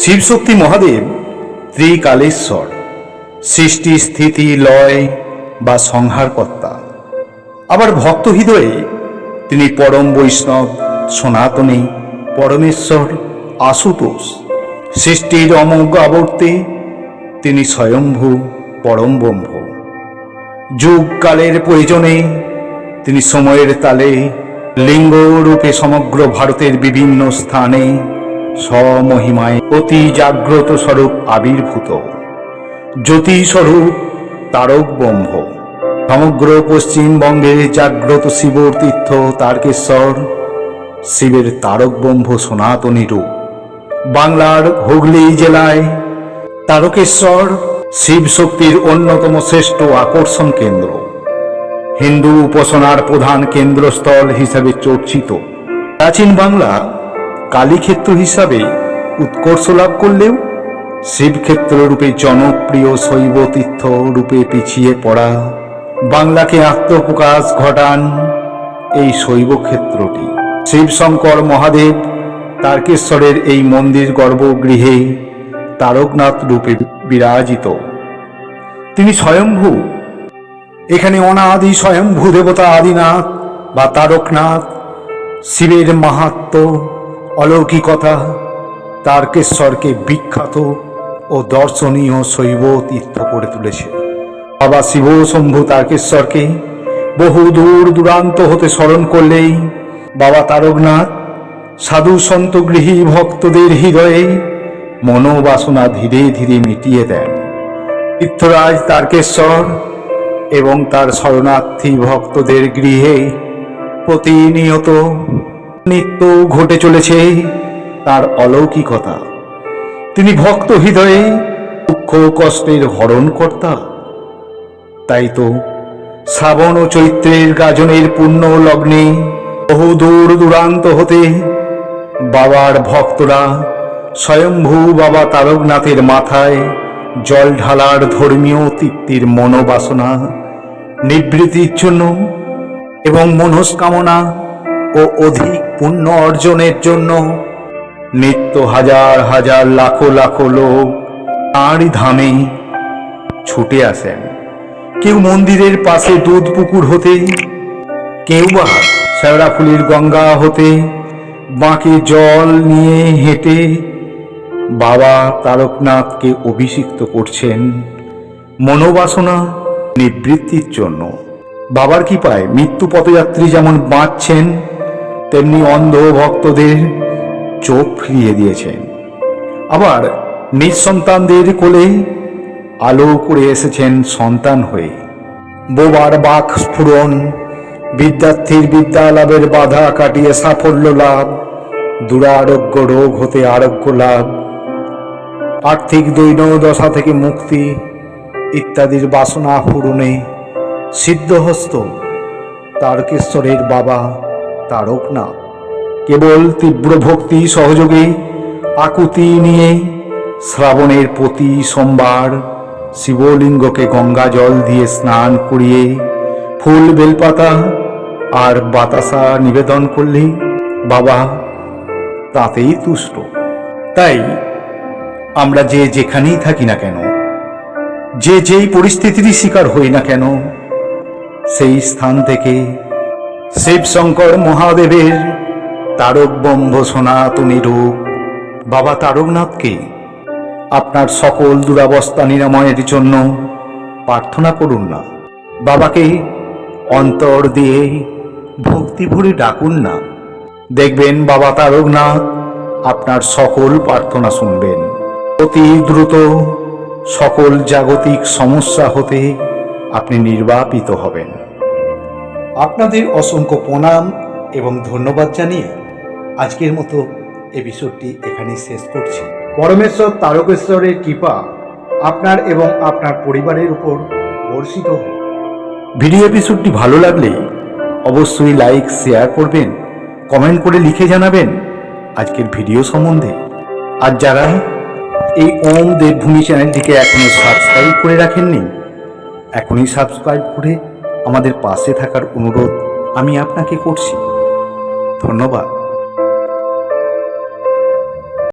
শিবশক্তি মহাদেব, ত্রিকালেশ্বর। সৃষ্টি, স্থিতি, লয় বা সংহারকর্তা। আবার ভক্ত হৃদয়ে তিনি পরম বৈষ্ণব, সনাতনী, পরমেশ্বর, আশুতোষ। সৃষ্টির অমোঘ আবর্তে তিনি স্বয়ম্ভু, পরম ব্রহ্ম। যুগকালের প্রয়োজনে তিনি সময়ের তালে লিঙ্গ রূপে সমগ্র ভারতের বিভিন্ন স্থানে স্বমহিমায় অতি জাগ্রত স্বরূপ আবির্ভূত। জ্যোতি স্বরূপ তারক ব্রহ্ম। সমগ্র পশ্চিমবঙ্গে জাগ্রত শিবর তীর্থ তারকেশ্বর। শিবের তারক ব্রহ্ম সনাতনী রূপ। বাংলার হুগলি জেলায় তারকেশ্বর শিব শক্তির অন্যতম শ্রেষ্ঠ আকর্ষণ কেন্দ্র। হিন্দু উপাসনার প্রধান কেন্দ্রস্থল হিসাবে চর্চিত। প্রাচীন বাংলা কালীক্ষেত্র হিসাবে উৎকর্ষ লাভ করলেও শিবক্ষেত্র রূপে জনপ্রিয় শৈব তীর্থ রূপে পিছিয়ে পড়া, বাংলাকে আত্মপ্রকাশ ঘটান এই শৈব ক্ষেত্রটি শিবশঙ্কর মহাদেব তারকেশ্বরের এই মন্দির গর্ভগৃহে তারকনাথ রূপে বিরাজিত। তিনি স্বয়ম্ভু। এখানে অনাদি স্বয়ম্ভু দেবতা আদিনাথ বা তারকনাথ, শিবের মাহাত্ম অলৌকিকতা, তারকেশ্বরকে বিখ্যাত ও দর্শনীয় শৈব তীর্থ করে তুলেছে। বাবা শিব শম্ভু তারকেশ্বরকে বহু দূর দূরান্ত হতে স্মরণ করলেই বাবা তারকনাথ, সাধু সন্ত গৃহী ভক্তদের হৃদয়ে মনোবাসনা ধীরে ধীরে মিটিয়ে দেন। তীর্থরাজ তারকেশ্বর এবং তার শরণার্থী ভক্তদের গৃহে প্রতিনিয়ত নিত্য ঘটে চলেছে তার অলৌকিকতা। তিনি ভক্ত হৃদয়ে দুঃখ কষ্টের হরণ কর্তা। তাই তো শ্রাবণ ও চৈত্রের গাজনের পূর্ণ লগ্নে বহু দূর দূরান্ত হতে বাবার ভক্তরা স্বয়ম্ভু বাবা তারকনাথের মাথায় জল ঢালার ধর্মীয় তৃপ্তির মনোবাসনা নিবৃত্তির জন্য এবং মনস্কামনা ও অধিক পুণ্য অর্জনের জন্য নিত্য হাজার হাজার লাখো লাখো লোক তাঁরই ধামে ছুটে আসেন। কেউ মন্দিরের পাশে দুধ পুকুর হতে, কেউ বা শেওড়াফুলির গঙ্গা হতে, বাঁকে জল নিয়ে হেঁটে বাবা তারকনাথকে অভিষিক্ত করছেন মনোবাসনা, নিবৃত্তির জন্য। বাবার কৃপায় মৃত্যু পথযাত্রী যেমন বাঁচছেন তেমনি অন্ধ ভক্তদের চোখ ফিরিয়ে দিয়েছেন। আবার নিঃসন্তানদের কোলে আলো করে এসেছেন সন্তান হয়ে। বোবার বাক স্ফুরণ, বিদ্যার্থীর বিদ্যা লাভের বাধা কাটিয়ে সাফল্য লাভ, দুরারোগ্য রোগ হতে আরোগ্য লাভ, আর্থিক দৈন দশা থেকে মুক্তি ইত্যাদির বাসনা পূরণে সিদ্ধহস্ত তারকেশ্বরের বাবা তারকনাথ কেবল তীব্র ভক্তি সহযোগে আকুতি নিয়ে শ্রাবণের প্রতি সোমবার শিবলিঙ্গকে গঙ্গা জল দিয়ে স্নান করিয়ে ফুল, বেলপাতা আর বাতাসা নিবেদন করলে বাবা তাতেই তুষ্ট। তাই আমরা যে যেখানেই থাকি না কেন, যে যেই পরিস্থিতিরই শিকার হই না কেন, সেই স্থান থেকে শিবশঙ্কর মহাদেবের তারক ব্রহ্ম সনাতনী রূপ। বাবা তারকনাথকে আপনার সকল দুরাবস্থা নিরাময়ের জন্য প্রার্থনা করুন না। বাবাকে অন্তর দিয়ে ভক্তি ভরে ডাকুন না। দেখবেন বাবা তারকনাথ আপনার সকল প্রার্থনা শুনবেন। অতি দ্রুত সকল জাগতিক সমস্যা হতে আপনি নির্বাপিত হবেন। আপনাদের অসংখ্য প্রণাম এবং ধন্যবাদ জানিয়ে আজকের মতো এপিসোডটি এখানেই শেষ করছি। পরমেশ্বর তারকেশ্বরের কৃপা আপনার এবং আপনার পরিবারের উপর বর্ষিত ভিডিও এপিসোডটি ভালো লাগলে অবশ্যই লাইক, শেয়ার করবেন, কমেন্ট করে লিখে জানাবেন আজকের ভিডিও সম্বন্ধে। আর যারা এই ওম দেবভূমি চ্যানেলটিকে এখনও সাবস্ক্রাইব করে রাখেননি, এখনই সাবস্ক্রাইব করে আমাদের পাশে থাকার অনুরোধ আমি আপনাকে করছি। ধন্যবাদ।